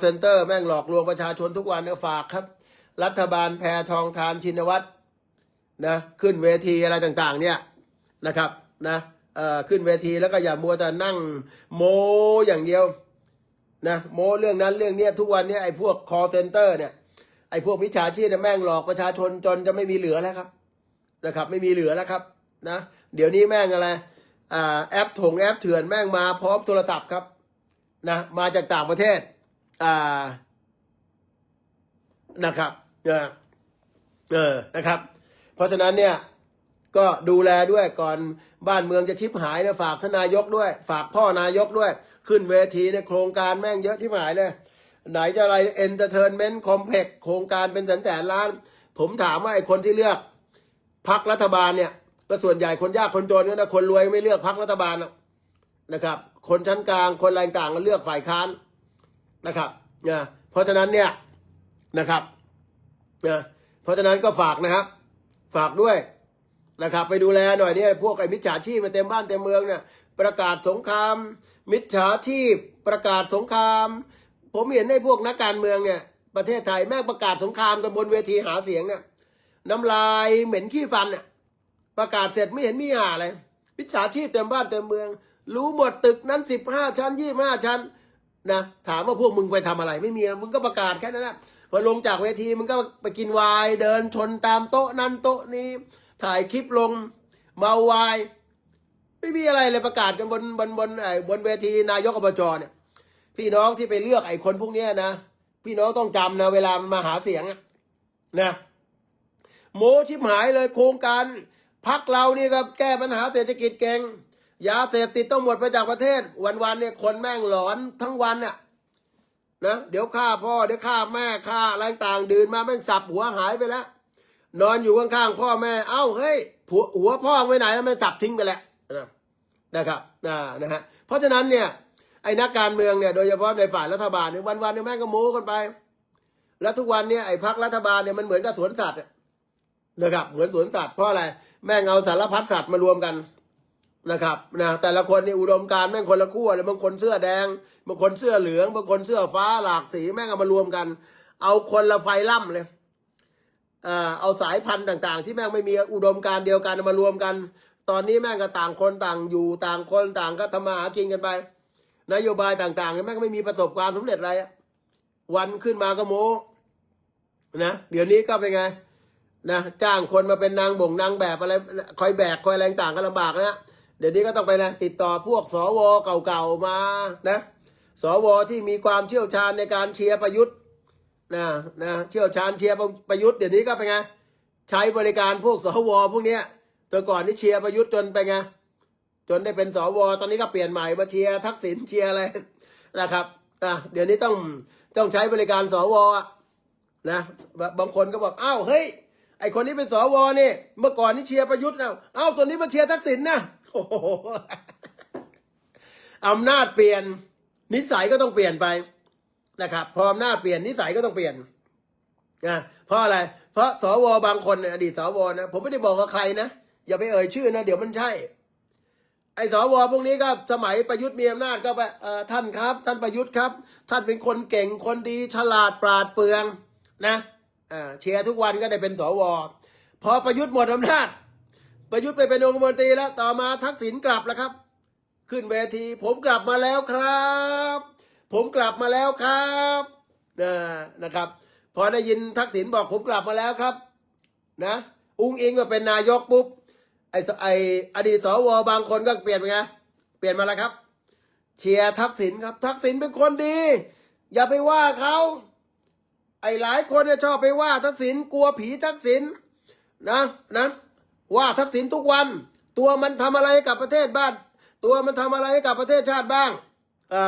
เซ็นเตอร์แม่งหลอกลวงประชาชนทุกวันเนี่ยฝากครับ รัฐบาลแพทองทานชินวัตรนะขึ้นเวทีอะไรต่างๆ เนี่ยนะครับนะขึ้นเวทีแล้วก็อย่ามัวแต่นั่งโมอย่างเดียวนะโมเรื่องนั้นเรื่องเนี้ยทุกวันเนี้ยไอ้พวกคอเซ็นเตอร์เนี่ยไอ้พวกมิจฉาชีพแม่งหลอกประชาชนจนจะไม่มีเหลือแล้วครับนะครับ ไม่มีเหลือแล้วครับนะเดี๋ยวนี้แม่งอะไรอแอปถงแอปเถื่อนแม่งมาพร้อมโทรศัพท์ครับนะมาจากต่างประเทศ นะครับเออเออนะครับ เพราะฉะนั้นเนี่ยก็ดูแลด้วยก่อนบ้านเมืองจะชิบหายเนี่ยฝากทนายกด้วย ฝากพ่อนายกด้วย ขึ้นเวทีในยโครงการแม่งเยอะที่หายเลยไหนจะอะไรเอนเตอร์เทนเมนต์คอมเพล็กโครงการเป็นแสนแสนล้าน ผมถามว่าไอ้คนที่เลือกพักรัฐบาลเนี่ย ก็ส่วนใหญ่คนยากคนจนก็นะคนรวยไม่เลือกพักรัฐบาลนะครับ คนชั้นกลางคนแรงกลางก็เลือกฝ่ายค้าน นะครับนะเพราะฉะนั้นเนี่ยนะครับนะเพราะฉะนั้นก็ฝากนะครับ ฝากด้วยนะครับ ไปดูแลหน่อยเนี่ยพวกไอ้มิจฉาชีพมาเต็มบ้านเต็มเมืองเนี่ยประกาศสงคราม มิจฉาชีพ ประกาศสงคราม ผมเห็นในพวกนักการเมืองเนี่ย ประเทศไทยแม่งประกาศสงครามกันบนเวทีหาเสียงเนี่ยน้ำลายเหม็นขี้ฟันเนี่ยประกาศเสร็จไม่เห็นมีหาอะไรมิจฉาชีพเต็มบ้านเต็มเมือง รู้หมดตึกนั้นสิบห้าชั้นยี่ห้าชั้น นะถามว่าพวกมึงไปทำอะไรไม่มีมึงก็ประกาศแค่นั้นแหละพอลงจากเวทีมึงก็ไปกินวน์เดินชนตามโต๊ะนั้นโต๊ะนี้ ถ่ายคลิปลงเมาวน์ไม่มีอะไรเลยประกาศกันบนบนบนไอ้บนเวทีนายกอบจเนี่ย พี่น้องที่ไปเลือกไอ้คนพวกเนี้ยนะพี่น้องต้องจำนะเวลามาหาเสียงนะโมชิบหายเลยโครงการพักเรานี่ครับแก้ปัญหาเศรษฐกิจเก่ง ยาเสพติดต้องหมดไปจากประเทศ วันๆเนี่ยคนแม่งหลอนทั้งวันน่ะนะเดี๋ยวฆ่าพ่อเดี๋ยวฆ่าแม่ฆ่าอะไรต่างดื่นมาแม่งสับหัวหายไปแล้ว นอนอยู่ข้างๆพ่อแม่ เอ้าเฮ้ยผัวหัวพ่อไว้ไหนแล้วมันสับทิ้งไปแล้วนะครับอ่านะฮะเพราะฉะนั้นเนี่ยไอ้นักการเมืองเนี่ยโดยเฉพาะในฝ่ายรัฐบาลเนี่ยวันๆเนี่ยแม่งก็โม้กันไป แล้วทุกวันเนี่ยไอ้พักรัฐบาลเนี่ยมันเหมือนกับสวนสัตว์นะครับเหมือนสวนสัตว์เพราะอะไรแม่งเอาสารพัดสัตว์มารวมกัน นะครับนะแต่ละคนนี่อุดมการแม่งคนละขั้วเลยบางคนเสื้อแดงบางคนเสื้อเหลืองบางคนเสื้อฟ้าหลากสีแม่งเอามารวมกัน เอาคนละไฟล่ำเลยอ่าเอาสายพันธุ์ต่างๆ ที่แม่งไม่มีอุดมการเดียวกันเอามารวมกัน ตอนนี้แม่งก็ต่างคนต่างอยู่ต่างคนต่างก็ทำมาหากินกันไป นโยบายต่างๆเนี่ยแม่งไม่มีประสบความสำเร็จอะไรวันขึ้นมาก็โม้นะเดี๋ยวนี้ก็เป็นไงนะจ้างคนมาเป็นนางบ่งนางแบบอะไรคอยแบกคอยแรงต่างก็ลำบากนะ เดี๋ยวนี้ก็ต้องไปนะติดต่อพวกสวเก่าๆมานะสวที่มีความเชี่ยวชาญในการเชียร์ประยุทธ์นะนะเชี่ยวชาญเชียร์ประยุทธ์เดี๋ยวนี้ก็เป็นไงใช้บริการพวกสวพวกเนี้ยแต่ก่อนนี่เชียร์ประยุทธ์จนไปไงจนได้เป็นสวตอนนี้ก็เปลี่ยนใหม่มาเชียร์ทักษิณเชียร์อะไรนะครับอะเดี๋ยวนี้ต้องต้องใช้บริการสวอนะบางคนก็บอกอ้าวเฮ้ยไอคนนี้เป็นสวนี่เมื่อก่อนนี่เชียร์ประยุทธ์นะเอ้าตัวนี้มาเชียร์ทักษิณนะ โอ้โหอำนาจเปลี่ยน นิสัยก็ต้องเปลี่ยนไปนะครับ พออำนาจเปลี่ยนนิสัยก็ต้องเปลี่ยนนะเพราะอะไร เพราะสวบางคนอดีตสวนะผมไม่ได้บอกว่าใครนะอย่าไปเอ่ยชื่อนะเดี๋ยวมันใช่ ไอ้สวพวกนี้ก็สมัยประยุทธ์มีอำนาจก็ไปท่านครับ ท่านประยุทธ์ครับ ท่านเป็นคนเก่งคนดีฉลาดปราดเปรื่องนะเชียร์ทุกวันก็ได้เป็นสวพอประยุทธ์หมดอำนาจ ประยุทธ์ไปเป็นองคมนตรีแล้วต่อมาทักษิณกลับแล้วครับ ขึ้นเวที ผมกลับมาแล้วครับ ผมกลับมาแล้วครับนะนะครับ พอได้ยินทักษิณบอกผมกลับมาแล้วครับ นะ อุ้งอิงก็เป็นนายกปุ๊บไอ้ไอ้อดีตสวบางคนก็เปลี่ยนไปไงเปลี่ยนมาแล้วครับ เชียร์ทักษิณครับ ทักษิณเป็นคนดี อย่าไปว่าเขาไอ้หลายคนเนี่ยชอบไปว่าทักษิณกลัวผีทักษิณนะนะ ว่าทักษิณทุกวัน ตัวมันทำอะไรให้กับประเทศบ้าน ตัวมันทำอะไรให้กับประเทศชาติบ้างอ่า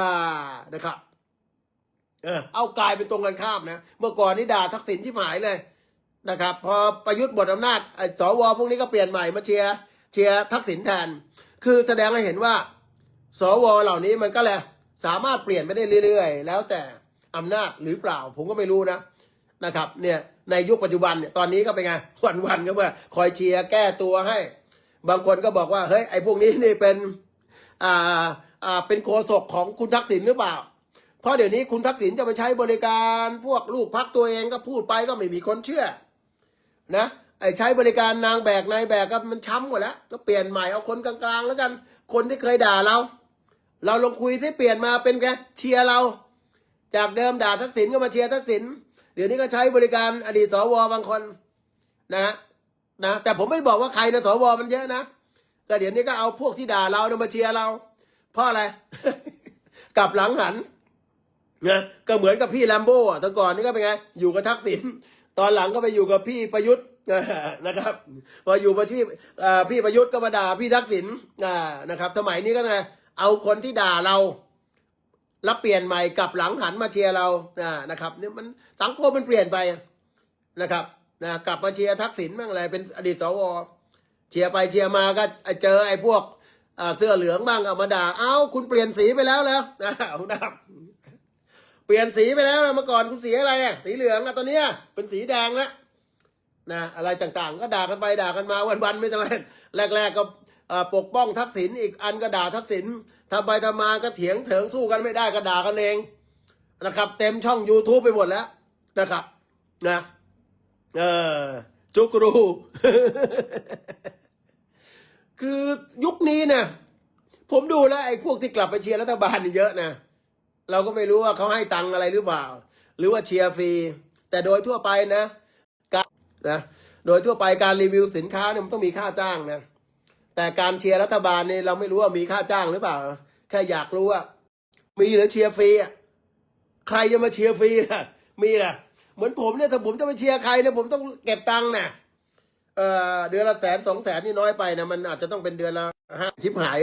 นะครับเออเอากลายเป็นตรงกันข้ามนะ เมื่อก่อนนี่ด่าทักษิณที่หายเลยนะครับ พอประยุทธ์หมดอำนาจไอ้สวพวกนี้ก็เปลี่ยนใหม่มาเชียร์เชียร์ทักษิณแทน คือแสดงให้เห็นว่า สวเหล่านี้มันก็แหละสามารถเปลี่ยนไปได้เรื่อยๆ แล้วแต่อำนาจหรือเปล่า ผมก็ไม่รู้นะ นะครับเนี่ยในยุคปัจจุบันเนี่ยตอนนี้ก็เป็นไงวันๆก็ว่าคอยเชียร์แก้ตัวให้ บางคนก็บอกว่าเฮ้ยไอ้พวกนี้นี่เป็นอ่าอ่าเป็นโฆษกของคุณทักษิณหรือเปล่า เพราะเดี๋ยวนี้คุณทักษิณจะไปใช้บริการพวกลูกพักตัวเองก็พูดไปก็ไม่มีคนเชื่อนะไอ้ใช้บริการนางแบกนายแบกก็มันช้ำหมดแล้วก็เปลี่ยนใหม่เอาคนกลางๆ แล้วกัน คนที่เคยด่าเรา เราลองคุยที่เปลี่ยนมาเป็นไงเชียร์เรา จากเดิมด่าทักษิณก็มาเชียร์ทักษิณ เดี๋ยวนี้ก็ใช้บริการอดีตสวบางคนนะฮะนะแต่ผมไม่บอกว่าใครนะสวมันเยอะนะแต่เดี๋ยวนี้ก็เอาพวกที่ด่าเรานมาเชียร์เราเพราะอะไรกลับหลังหันนะก็เหมือนกับพี่แลมโบ้อะแต่ก่อนนี่ก็เป็นไง อยู่กับทักษิณตอนหลังก็ไปอยู่กับพี่ประยุทธ์นะครับพออยู่มาที่พี่ประยุทธ์ก็มาด่าพี่ทักษิณนะครับสมัยนี้ก็ไงเอาคนที่ด่าเรา แล้วเปลี่ยนใหม่กลับหลังหันมาเชียร์เราอ่านะครับนี่มันสังคมมันเปลี่ยนไปนะครับนะกลับมาเชียร์ทักษิณบ้างอะไรเป็นอดีตสวเชียร์ไปเชียร์มาก็เจอไอ้พวกเสื้อเหลืองบ้างเอามาด่าเอ้าคุณเปลี่ยนสีไปแล้วแล้วนะครับเปลี่ยนสีไปแล้วเมื่อก่อนคุณสีอะไรอะสีเหลืองอะตอนนี้เป็นสีแดงแล้วนะอะไรต่างๆ ก็ด่ากันไปด่ากันมาวันๆไม่เท่าไรแรก ๆ ก็ปกป้องทักษิณอีกอันก็ด่าทักษิณ ทำไปทำมาก็เถียงเถิงสู้กันไม่ได้ก็ด่ากันเองนะครับ เต็มช่อง YouTube ไปหมดแล้วนะครับ นะ เออจุกรู คือยุคนี้นะผมดูแล้วไอ้พวกที่กลับไปเชียร์รัฐบาลเยอะนะเราก็ไม่รู้ว่าเขาให้ตังค์อะไรหรือเปล่า หรือว่าเชียร์ฟรีแต่โดยทั่วไปนะการนะโดยทั่วไปการรีวิวสินค้าเนี่ยมันต้องมีค่าจ้างนะ แต่การเชียร์รัฐบาลเนี่ยเราไม่รู้ว่ามีค่าจ้างหรือเปล่า แค่อยากรู้ว่ามีหรือเชียร์ฟรีอะใครจะมาเชียร์ฟรีล่ะมีล่ะเหมือนผมเนี่ยถ้าผมจะไปเชียร์ใครเนี่ยผมต้องเก็บตังค์นะเอ่อเดือนละแสนสองแสนนี่น้อยไปนะมันอาจจะต้องเป็นเดือนละห้าชิบหาย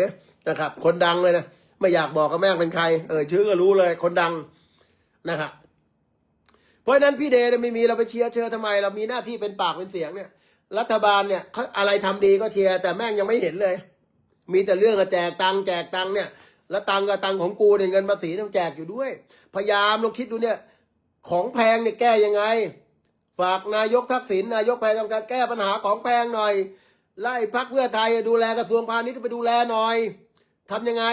นะครับ คนดังเลยนะไม่อยากบอกกับแม่งเป็นใคร เออชื่อก็รู้เลย คนดังนะครับเพราะนั้นพี่เดย์เนี่ยไม่มีเราไปเชียร์เชิญทำไม เรามีหน้าที่เป็นปากเป็นเสียงเนี่ย รัฐบาลเนี่ยเขาอะไรทำดีก็เชียร์แต่แม่งยังไม่เห็นเลย มีแต่เรื่องแจกตังแจกตังเนี่ย แล้วตังกับตังของกูเนี่ยเงินภาษีต้องแจกอยู่ด้วย พยายามลองคิดดูเนี่ย ของแพงเนี่ยแก้ยังไง ฝากนายกทักษิณนายกแพงต้องการแก้ปัญหาของแพงหน่อยไล่พักเพื่อไทยดูแลกระทรวงพาณิชย์ไปดูแลหน่อยทำยังไง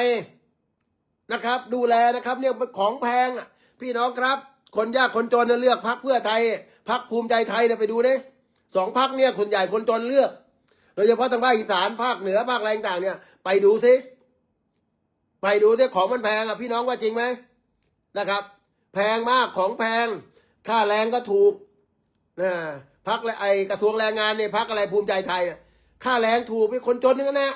นะครับ ดูแลนะครับเนี่ยของแพงพี่น้องครับ คนยากคนจนเนี่ยเลือกพักเพื่อไทยพักภูมิใจไทยเนี่ยไปดูเดิ สองพักเนี่ยคนใหญ่คนจนเลือก โดยเฉพาะทางภาคอีสานภาคเหนือภาคอะไรต่างเนี่ย ไปดูซิไปดูซิของมันแพงอะพี่น้องว่าจริงไหมนะครับ แพงมากของแพง ค่าแรงก็ถูกนะพักและไอกระทรวงแรงงานเนี่ยพักอะไรภูมิใจไทยค่าแรงถูกเป็นคนจนนั่นแหละ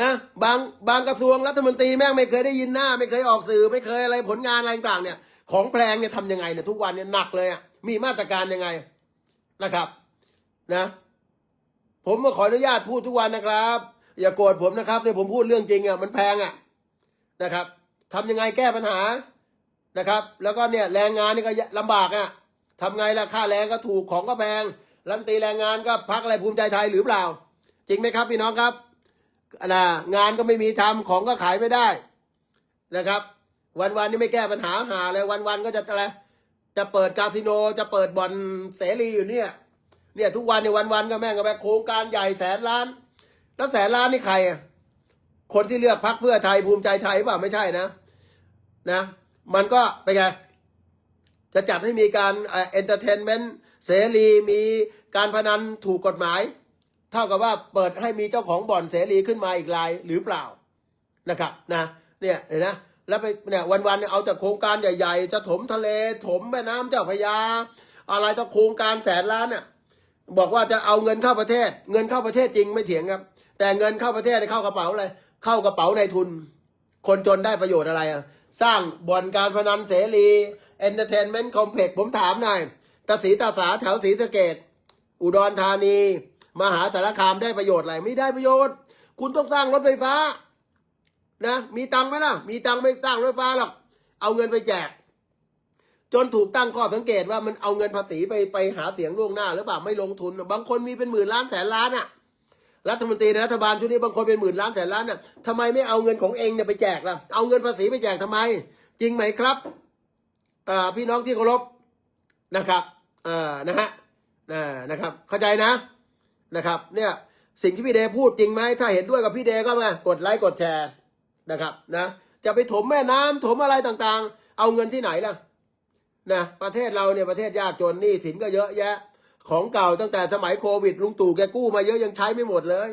นะบางบางกระทรวงรัฐมนตรีแม่งไม่เคยได้ยินหน้า ไม่เคยออกสื่อ ไม่เคยอะไรผลงานอะไรต่างเนี่ย ของแพงเนี่ยทำยังไงเนี่ยทุกวันเนี่ยหนักเลยอะมีมาตรการยังไง นะครับนะผมมาขออนุญาตพูดทุกวันนะครับ อย่าโกรธผมนะครับเนี่ยผมพูดเรื่องจริงอะมันแพงอะนะครับทำยังไงแก้ปัญหานะครับ แล้วก็เนี่ยแรงงานนี่ก็ลำบากอะทำไงล่ะค่าแรงก็ถูกของก็แพงรัฐมนตีแรงงานก็พักอะไรภูมิใจไทยหรือเปล่า จริงไหมครับพี่น้องครับนะงานก็ไม่มีทำของก็ขายไม่ได้นะครับ วันวันนี่ไม่แก้ปัญหาหาเลยวันวันก็จะอะไร จะเปิดคาสิโนจะเปิดบ่อนเสรีอยู่เนี่ย เนี่ยทุกวันเนี่ยวันวันๆก็แม่งก็แบบโครงการใหญ่แสนล้าน แล้วแสนล้านนี่ใครอะคนที่เลือกพักเพื่อไทยภูมิใจไทยเปล่าไม่ใช่นะ นะ มันก็ไปนไงจะจัดให้มีการเอนเตอร์เทนเมนต์เสรีมีการพนันถูกกฎหมาย เท่ากับว่าเปิดให้มีเจ้าของบ่อนเสรีขึ้นมาอีกรายหรือเปล่านะครับนะ เนี่ยเห็นนะ แล้วไปเนี่ยวันๆเนี่ยเอาแต่โครงการใหญ่ๆ จะถมทะเลถมแม่น้ำเจ้าพระยา อะไรต้อโครงการแสนล้านเนี่ยบอกว่าจะเอาเงินเข้าประเทศ เงินเข้าประเทศจริงไม่เถียงครับ แต่เงินเข้าประเทศเข้ากระเป๋าอะไรเข้ากระเป๋าในทุน คนจนได้ประโยชน์อะไรอะสร้างบ่อนการพนันเสรีเอนเตอร์เทนเมนต์คอมเพล็กซ์ผมถามหน่อยตาสีตาสาแถวศรีสะเกดอุดรธานี มหาสารคามได้ประโยชน์อะไรไม่ได้ประโยชน์ คุณต้องสร้างรถไฟฟ้า นะมีตังค์ไหมล่ะ มีตังค์ไม่สร้งรถไฟฟ้าหรอกเอาเงินไปแจก จนถูกตั้งข้อสังเกตว่ามันเอาเงินภาษีไปไปหาเสียงล่วงหน้าหรือเปล่าไม่ลงทุน บางคนมีเป็นหมื่นล้านแสนล้านอะรัฐมนตรีในรัฐบาลชุดนี้บางคนเป็นหมื่นล้านแสนล้านน่ะทำไมไม่เอาเงินของเองเนี่ยไปแจกล่ะ เอาเงินภาษีไปแจกทำไม จริงไหมครับพี่น้องที่เคารพนะครับอ่านะฮะอ่านะครับ เข้าใจนะนะครับ เนี่ยสิ่งที่พี่เดย์พูดจริงไหมถ้าเห็นด้วยกับพี่เดย์ก็มากดไลค์กดแชร์ นะครับนะจะไปถมแม่น้ำถมอะไรต่างๆ เอาเงินที่ไหนล่ะนะประเทศเราเนี่ยประเทศยากจนหนี้สินก็เยอะแยะ ของเก่าตั้งแต่สมัยโควิดลุงตู่แกกู้มาเยอะยังใช้ไม่หมดเลย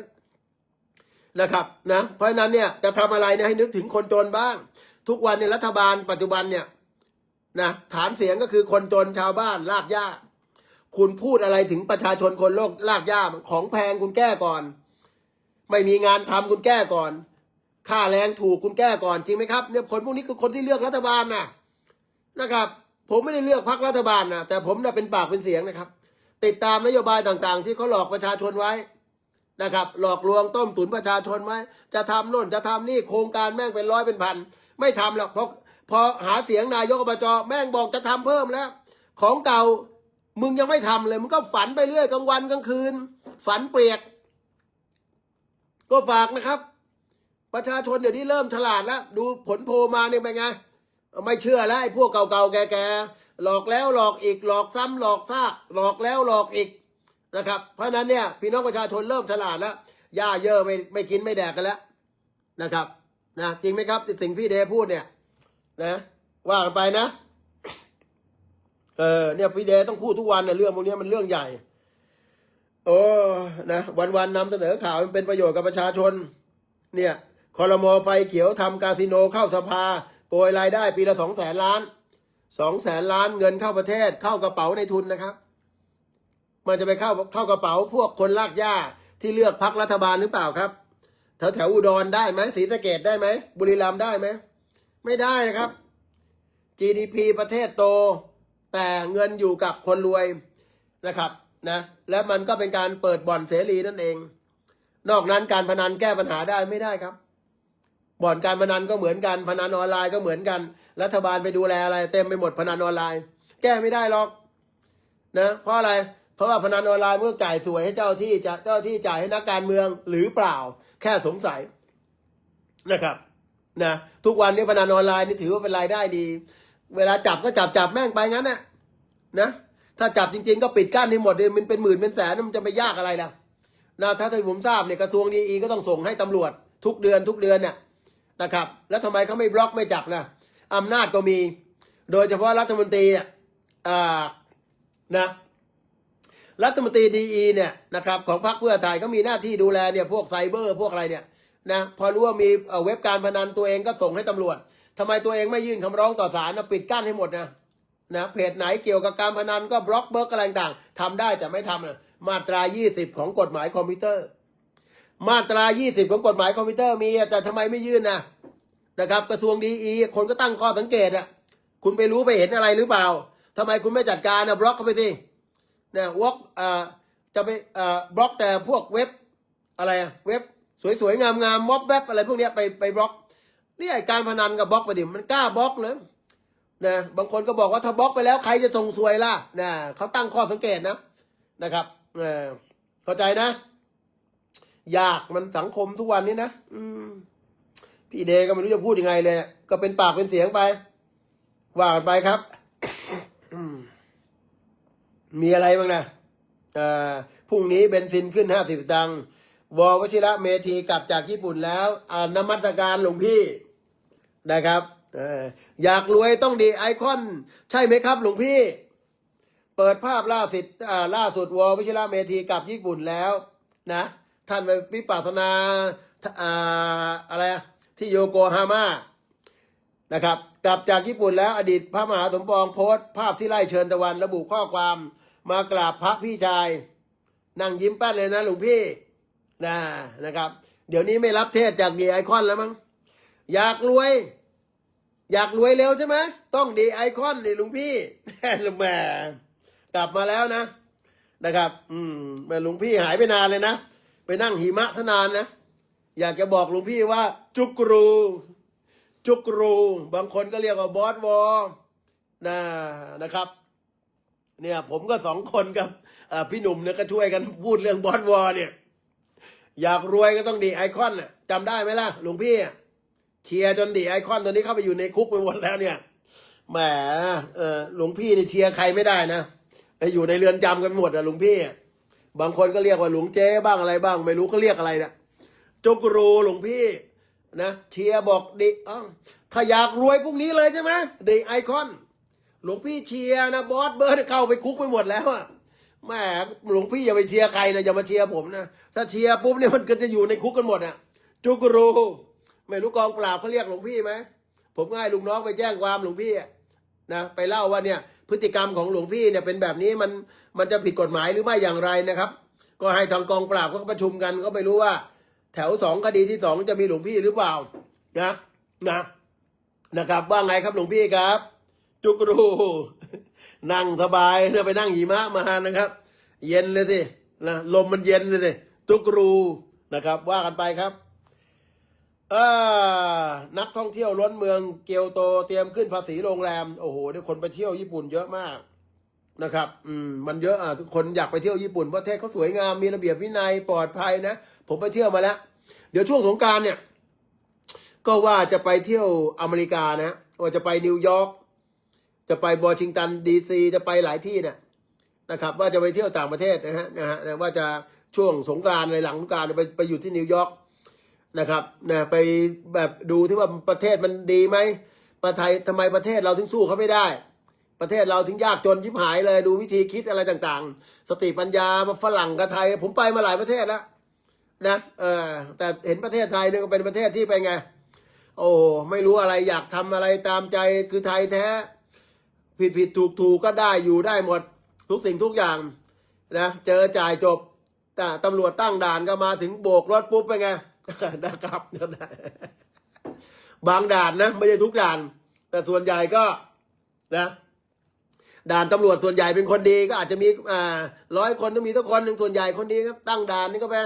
นะครับนะเพราะฉะนั้นเนี่ยจะทำอะไรเนี่ยให้นึกถึงคนจนบ้าง ทุกวันในยรัฐบาลปัจจุบันเนี่ยนะฐานเสียงก็คือคนจนชาวบ้านลากย่าคุณพูดอะไรถึงประชาชนคนโลกลากย่าของแพงคุณแก้ก่อน ไม่มีงานทำคุณแก้ก่อน ค่าแรงถูกคุณแก้ก่อนจริงไหมครับเนี่ยคนพวกนี้คือคนที่เลือกรัฐบาลนะนะครับ ผมไม่ได้เลือกพรรครัฐบาลนะแต่ผมน่ะเป็นปากเป็นเสียงนะครับ ติดตามนโยบายต่างๆ ที่เขาหลอกประชาชนไว้นะครับ หลอกลวงต้มตุ๋นประชาชนไว้ จะทำโน่นจะทำนี่โครงการแม่งเป็นร้อยเป็นพันไม่ทำหรอกเพราะพอหาเสียงนายกอบจแม่งบอกจะทำเพิ่มแล้ว ของเก่ามึงยังไม่ทำเลยมึงก็ฝันไปเรื่อยกลางวันกลางคืน ฝันเปรียก ก็ฝากนะครับ ประชาชนเดี๋ยวนี้เริ่มฉลาดแล้ว ดูผลโพลมาเนี่ยเป็นไงไม่เชื่อแล้วไอ้พวกเก่าๆแก่ๆหลอกแล้วหลอกอีกหลอกซ้ำหลอกซากหลอกแล้วหลอกอีกนะครับ เพราะฉะนั้นเนี่ยพี่น้องประชาชนเริ่มฉลาดแล้วย่าเยอะไม่ไม่กินไม่แดกกันแล้วนะครับนะจริงไหมครับสิ่งพี่เดพูดเนี่ยนะว่ากันไปนะเออเนี่ยพี่เดต้องพูดทุกวันนะเรื่องพวกนี้มันเรื่องใหญ่โอ้นะวันๆนำเสนอข่าวมันเป็นประโยชน์กับประชาชน เนี่ย คอรมอไฟเขียวทำคาสิโนเข้าสภา โกยรายได้ปีละสองแสนล้านสองแสนล้านเงินเข้าประเทศเข้ากระเป๋าในทุนนะครับ มันจะไปเข้าเข้ากระเป๋าพวกคนลากย่าที่เลือกพักรัฐบาลหรือเปล่าครับแถวแถวอุดรได้ไหมศรีสะเกดได้ไหมบุรีรัมย์ได้ไหมไม่ได้นะครับ GDP ประเทศโต แต่เงินอยู่กับคนรวยนะครับนะและมันก็เป็นการเปิดบ่อนเสรีนั่นเอง นอกนั้นการพนันแก้ปัญหาได้ไม่ได้ครับ บ่อนการพนันก็เหมือนกันพนันออนไลน์ก็เหมือนกัน รัฐบาลไปดูแลอะไร เต็มไปหมดพนันออนไลน์ แก้ไม่ได้หรอกนะเพราะอะไรเพราะว่าพนันออนไลน์เมื่อจ่ายสวยให้เจ้าที่จะเจ้าที่จ่ายให้นักการเมืองหรือเปล่า แค่สงสัยนะครับนะทุกวันนี้พนันออนไลน์นี่ถือว่าเป็นรายได้ดี เวลาจับก็จับจับแม่งไปงั้นนะนะถ้าจับจริง ๆ ก็ปิดกั้นให้หมดเลยมันเป็นหมื่นเป็นแสนมันจะไปยากอะไรล่ะนะถ้าที่ผมทราบเนี่ยกระทรวงดีอีก็ต้องส่งให้ตำรวจ ทุกเดือนทุกเดือนเนี่ย นะครับ แล้วทำไมเขาไม่บล็อกไม่จับนะอำนาจก็มี โดยเฉพาะรัฐมนตรีอะอ่านะรัฐมนตรีดีเนี่ยนะครับของพรรคเพื่อไทยเขามีหน้าที่ดูแลเนี่ยพวกไซเบอร์พวกอะไรเนี่ยนะพอรู้ว่ามีเว็บการพนันตัวเองก็ส่งให้ตำรวจทำไมตัวเองไม่ยื่นคำร้องต่อศาลนะปิดกั้นให้หมดนะนะเพจไหนเกี่ยวกับการพนันก็บล็อกเบิร์กอะไรต่างๆทำได้แต่ไม่ทำนะมาตรา 20 ของกฎหมายคอมพิวเตอร์ มาตรา 20 ของกฎหมายคอมพิวเตอร์มี แต่ทำไมไม่ยื่นนะนะครับ กระทรวงดีอีคนก็ตั้งข้อสังเกตอะคุณไปรู้ไปเห็นอะไรหรือเปล่าทำไมคุณไม่จัดการนะบล็อกเขาไปสิเนี่ยวอกอ่าจะไปอ่าบล็อกแต่พวกเว็บอะไรอะเว็บสวยๆงามๆม็อบเว็บอะไรพวกนี้ไปไปบล็อกนี่ไอการพนันกับบล็อกไปดิมันกล้าบล็อกเลยนะบางคนก็บอกว่าถ้าบล็อกไปแล้วใครจะส่งสวยล่ะนะเขาตั้งข้อสังเกตนะนะครับเออเข้าใจนะ ยากมันสังคมทุกวันนี้นะอืม พี่เดก็ไม่รู้จะพูดยังไงเลย ก็เป็นปากเป็นเสียงไป ว่ากันไปครับมีอะไรบ้างนะอ่อพรุ่งนี้เบนซินขึ้นห้าสิบตังค์ววชิระเมธีกลับจากญี่ปุ่นแล้วอ่านมัสการหลวงพี่นะครับออยากรวยต้องดีไอคอน ใช่ไหมครับ หลวงพี่ เปิดภาพล่าสุดล่าสุดววชิระเมธีกลับญี่ปุ่นแล้ว นะ ท่านไปวิปัสสนาอ่าอะไรที่โยโกฮาม่านะครับ กลับจากญี่ปุ่นแล้วอดีตพระมหาสมปองโพสต์ภาพที่ไล่เชิญตะวันระบุข้อความมากราบพระพี่ชาย นั่งยิ้มแป้นเลยนะหลวงพี่นะนะครับ เดี๋ยวนี้ไม่รับเทศจากดีไอคอนแล้วมั้งอยากรวย อยากรวยเร็วใช่ไหมต้องดีไอคอนดิหลวงพี่แหมกลับมาแล้วนะ นะครับ อืมแม่หลวงพี่หายไปนานเลยนะ ไปนั่งหิมะทนานนะ อยากจะบอกหลวงพี่ว่า จุกรู จุกรู บางคนก็เรียกว่าบอสวอนะนะครับ เนี่ยผมก็สองคนกับพี่หนุ่มเนี่ยก็ช่วยกันพูดเรื่องบอสวอเนี่ย อยากรวยก็ต้องดีไอคอนน่ะจำได้ไหมล่ะหลวงพี่เชียร์จนดีไอคอนตอนนี้เข้าไปอยู่ในคุกไปหมดแล้วเนี่ยแหมหลวงพี่นี่เชียร์ใครไม่ได้นะอยู่ในเรือนจำกันหมดอะหลวงพี่ บางคนก็เรียกว่าหลวงเจ๊บ้างอะไรบ้าง ไม่รู้เขาเรียกอะไรนะจุกรูหลวงพี่นะเชียร์บอกดิอ้าวถ้าอยากรวยพรุ่งนี้เลยใช่ไหมเดไอคอน หลวงพี่เชียร์นะบอสเบิร์ดเข้าไปคุกไปหมดแล้วอะแหม่หลวงพี่อย่าไปเชียร์ใครนะอย่ามาเชียร์ผมนะถ้าเชียร์ปุ๊บเนี่ยมันก็จะอยู่ในคุกกันหมดอะจุกรูไม่รู้กองปราบเขาเรียกหลวงพี่ไหมผมก็ให้ลูกน้องไปแจ้งความหลวงพี่นะไปเล่าว่าเนี่ยพฤติกรรมของหลวงพี่เนี่ยเป็นแบบนี้มัน มันจะผิดกฎหมายหรือไม่อย่างไรนะครับ ก็ให้ทางกองปราบเขาก็ประชุมกันก็ไม่รู้ว่า แถวสองคดีที่สองจะมีหลวงพี่หรือเปล่านะนะนะครับ ว่าไงครับหลวงพี่ครับ จุกรูนั่งสบายเนี่ยไปนั่งหิมะมานะครับ เย็นเลยสินะลมมันเย็นเลยสิจุกรูนะครับ ว่ากันไปครับเออนักท่องเที่ยวล้นเมืองเกียวโตเตรียมขึ้นภาษีโรงแรม โอ้โหเดี๋ยวคนไปเที่ยวญี่ปุ่นเยอะมาก นะครับอืมมันเยอะอะทุกคนอยากไปเที่ยวญี่ปุ่นประเทศเขาสวยงามมีระเบียบวินัยปลอดภัยนะ ผมไปเที่ยวมาแล้ว เดี๋ยวช่วงสงการเนี่ย ก็ว่าจะไปเที่ยวอเมริกานะว่าจะไปนิวยอร์กจะไปวอชิงตันดีซีจะไปหลายที่เนี่ยนะครับ ว่าจะไปเที่ยวต่างประเทศนะฮะนะฮะว่าจะช่วงสงกานต์ในหลังสงกานต์ไปไปอยู่ที่นิวยอร์กนะครับนะไปแบบดูที่ว่าประเทศมันดีไหมประเทศทำไมประเทศเราถึงสู้เขาไม่ได้ ประเทศเราถึงยากจนยิบหายเลยดูวิธีคิดอะไรต่างๆ สติปัญญามาฝรั่งกับไทย ผมไปมาหลายประเทศแล้วนะเออแต่เห็นประเทศไทยเนี่ยก็เป็นประเทศที่เป็นไง โอ้ไม่รู้อะไรอยากทำอะไรตามใจคือไทยแท้ ผิดผิดถูกถูกก็ได้อยู่ได้หมดทุกสิ่งทุกอย่างนะเจอจ่ายจบ แต่ตำรวจตั้งด่านก็มาถึงโบกรถปุ๊บไปนไงนะครับบางด่านนะ ไม่ใช่ทุกด่าน แต่ส่วนใหญ่ก็นะ ด่านตำรวจส่วนใหญ่เป็นคนดีก็อาจจะมีอ่าร้อยคนต้องมีสักคนหนึ่งส่วนใหญ่คนดีครับตั้งด่านนี่ก็ไป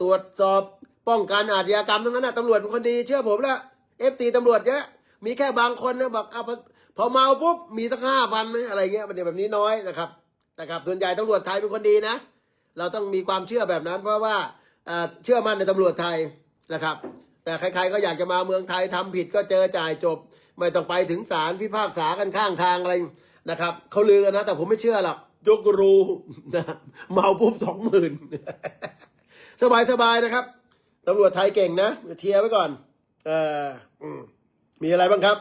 ตรวจสอบป้องกันอาชญากรรมทั้งนั้นนะตำรวจเป็นคนดีเชื่อผมแล้วเอฟตีตำรวจเยอะมีแค่บางคนนะบอกเอาพอพอเมาปุ๊บมีสักห้าพันอะไรเงี้ยมันแบบนี้น้อยนะครับนะครับส่วนใหญ่ตำรวจไทยเป็นคนดีนะ เราต้องมีความเชื่อแบบนั้น เพราะว่าเชื่อมั่นในตำรวจไทยนะครับ แต่ใครๆก็อยากจะมาเมืองไทยทำผิดก็เจอจ่ายจบ ไม่ต้องไปถึงศาลพิพากษากันข้างทางอะไร นะครับเขาลือกันนะ แต่ผมไม่เชื่อหรอกจกรูนะเมาปุ๊บสองหมื่นสบายสบายๆนะครับตำรวจไทยเก่งนะเชียร์ไว้ก่อน เอออืมมีอะไรบ้างครับ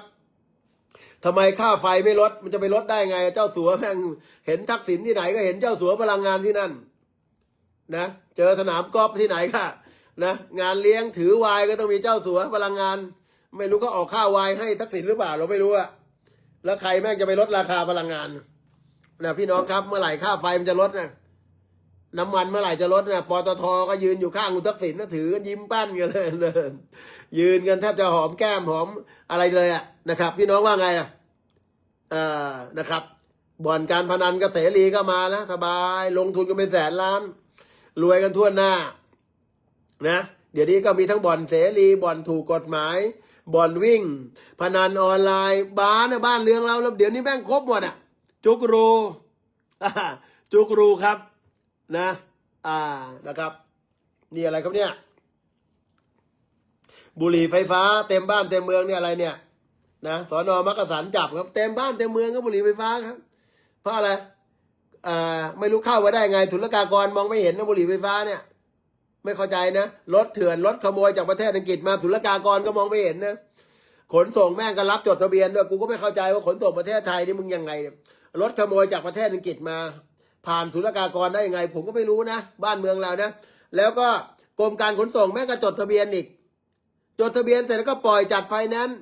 ทำไมค่าไฟไม่ลด มันจะไปลดได้ไง เจ้าสัวแม่งเห็นทักษิณที่ไหนก็เห็นเจ้าสัวพลังงานที่นั่น นะ เจอสนามกอล์ฟที่ไหนค่ะนะงานเลี้ยงถือวายก็ต้องมีเจ้าสัวพลังงาน ไม่รู้ก็ออกค่าวายให้ทักษิณหรือเปล่าเราไม่รู้อะ แล้วใครแม่งจะไปลดราคาพลังงานนะพี่น้องครับเมื่อไหร่ค่าไฟมันจะลดนะน้ำมันเมื่อไหร่จะลดนะปตทก็ยืนอยู่ข้างคุณทักษิณนะถือกันยิ้มแป้นกันเลยเลยยืนกันแทบจะหอมแก้มหอมอะไรเลยอะนะครับ พี่น้องว่าไงอะเอ่อนะครับบ่อนการพนันกเสรีก็มาแล้วสบาย ลงทุนกันเป็นแสนล้าน รวยกันทั่วหน้า นะ เดี๋ยวนี้ก็มีทั้งบ่อนเสรีบ่อนถูกกฎหมาย บ่อนวิ่ง พนันออนไลน์บ้านนะบ้านเรืองเราแล้วเดี๋ยวนี้แม่งครบหมดอะ จุกรูอ่าจุกรูครับ นะ อ่านะครับ นี่อะไรครับเนี่ย บุหรี่ไฟฟ้า เต็มบ้านเต็มเมืองเนี่ยอะไรเนี่ยนะสอนอมักกะสันจับครับเต็มบ้านเต็มเมืองก็บุหรี่ไฟฟ้าครับ เพราะอะไรอ่าไม่รู้เข้ามาได้ไงศุลกากรมองไม่เห็นนะบุหรี่ไฟฟ้าเนี่ย ไม่เข้าใจนะรถเถื่อนรถขโมยจากประเทศอังกฤษมาศุลกากรก็มองไม่เห็นนะขนส่งแม่งก็รับจดทะเบียนด้วยกูก็ไม่เข้าใจว่าขนส่งประเทศไทยนี่มึงยังไง รถขโมยจากประเทศอังกฤษมา ผ่านศุลกากรได้ยังไง ผมก็ไม่รู้นะ บ้านเมืองเรานะ แล้วก็กรมการขนส่งแม่งก็จดทะเบียนอีก จดทะเบียนเสร็จแล้วก็ปล่อยจัดไฟแนนซ์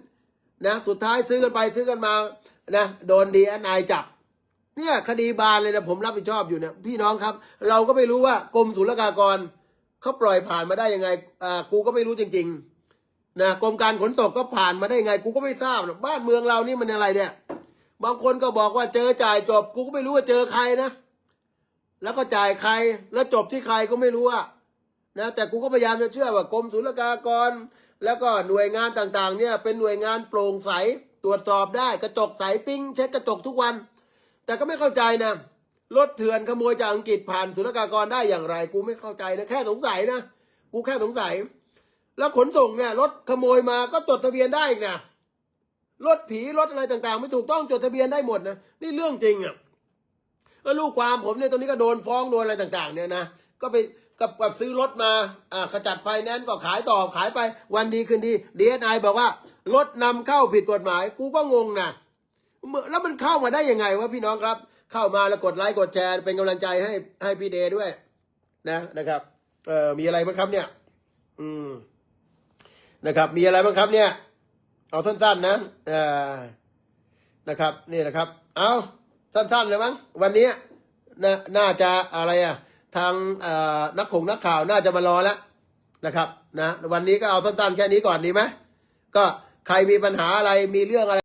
นะสุดท้ายซื้อกันไปซื้อกันมานะโดนดีอนไอจับเนี่ยคดีบานเลยนะผมรับผิดชอบอยู่เนี่ยพี่น้องครับ เราก็ไม่รู้ว่ากรมศุลกากร เขาปล่อยผ่านมาได้ยังไงอ่ากูก็ไม่รู้จริง ๆ นะกรมการขนส่งก็ผ่านมาได้ยังไง กูก็ไม่ทราบหรอกบ้านเมืองเรานี่มันอะไรเนี่ย บางคนก็บอกว่าเจอจ่ายจบ กูก็ไม่รู้ว่าเจอใครนะ แล้วก็จ่ายใคร แล้วจบที่ใครก็ไม่รู้อะนะ แต่กูก็พยายามจะเชื่อว่ากรมศุลกากร แล้วก็หน่วยงานต่างๆ เนี่ย เป็นหน่วยงานโปร่งใสตรวจสอบได้กระจกใสปิ้งเช็ดกระจกทุกวัน แต่ก็ไม่เข้าใจนะ รถเถื่อนขโมยจากอังกฤษผ่านศุลกากรได้อย่างไร กูไม่เข้าใจนะแค่สงสัยนะกูแค่สงสัย แล้วขนส่งเนี่ยรถขโมยมาก็จดทะเบียนได้อีกนะรถผีรถอะไรต่างๆ ไม่ถูกต้องจดทะเบียนได้หมดนะนี่เรื่องจริงอะแล้วลูกความผมเนี่ยตอนนี้ก็โดนฟ้องโดนอะไรต่าง ๆ เนี่ยนะก็ไปกับกับซื้อรถมาอ่าขจัดไฟแนนซ์ก็ขายต่อขายไปวันดีคืนดีดีเอสไอบอกว่ารถนำเข้าผิดกฎหมาย กูก็งงนะแล้วมันเข้ามาได้ยังไงวะพี่น้องครับ เข้ามาแล้วกดไลค์กดแชร์เป็นกำลังใจให้ให้พี่เดด้วย นะนะครับ เอ่อมีอะไรบ้างครับเนี่ย อืม นะครับ มีอะไรบ้างครับเนี่ย เอาสั้นๆนะเอ่อนะครับ นี่นะครับ เอาสั้นๆเลยมั้งวันนี้นะน่าจะอะไรอะทางเอ่อนักขงนักข่าวน่าจะมารอแล้วนะครับ นะ วันนี้ก็เอาสั้นๆแค่นี้ก่อนดีไหมก็ใครมีปัญหาอะไรมีเรื่องอะไร